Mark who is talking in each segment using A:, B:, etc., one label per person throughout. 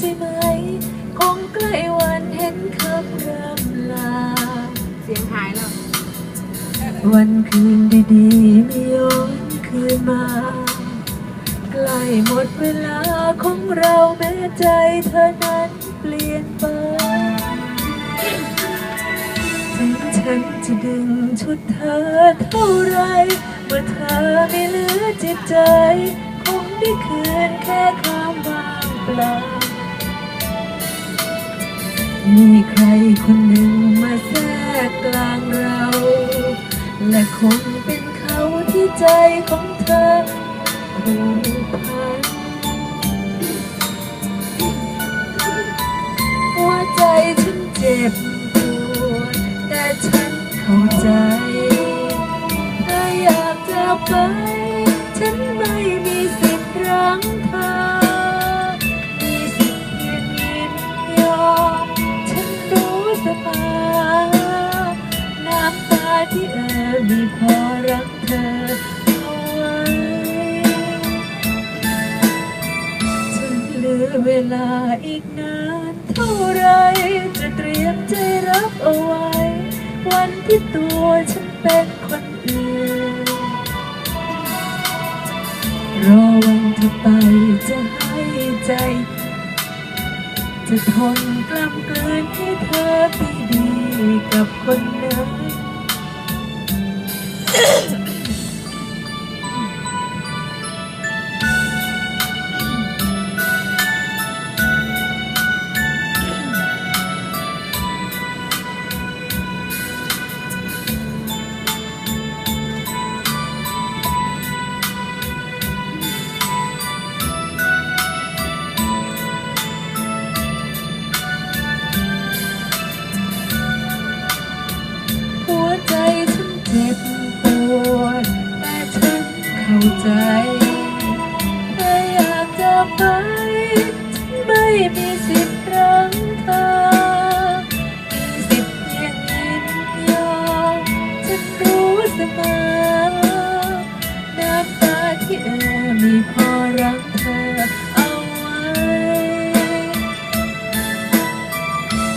A: ใช่ไหม คงใกล้วันเห็นคำรำลา
B: เสียงหายแล้ว
A: วันคืนดีๆไม่ย้อนคืนมา ใกล้หมดเวลาของเราแม้ใจเธอนั้นเปลี่ยนไปถึงฉันจะดึงชุดเธอเท่าไร เมื่อเธอไม่เหลือจิตใจ คงได้คืนแค่ความว่างเปล่า มีใครคนหนึ่งมาแทรกกลางเรา และคงเป็นเขาที่ใจของเธอผูกพันหัวใจฉันเจ็บ ที่เออมีพอรักเธอเอาไว้ฉันเหลือเวลาอีกนานเท่าไรจะเตรียมใจรับเอาไว้ วันที่ตัวฉันเป็นคนอื่นรอวันเธอไปจะให้ใจจะทนกล้ำกลืนให้เธอไปดีกับคนนั้น ใจถ้าอยากจะไปไม่มีสิทธิ์รั้งเธอสิทธิ์เพียงยินยอมฉันรู้เสมอน้ำตาที่เออมีพอรักเธอเอาไว้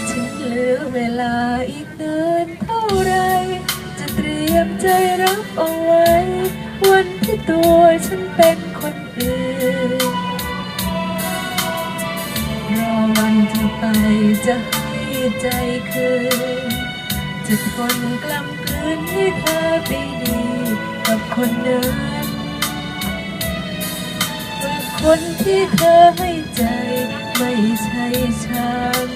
A: ฉันเหลือเวลาอีกเนานเท่าไรจะเตรียมใจรับเอาไว้วัน ตัวฉันเป็นคนอื่นรอวันเธอไปจะให้ใจคืนจะทนกล้ำกลืนให้เธอไปดีกับคนนั้นคนที่เธอให้ใจไม่ใช่ฉัน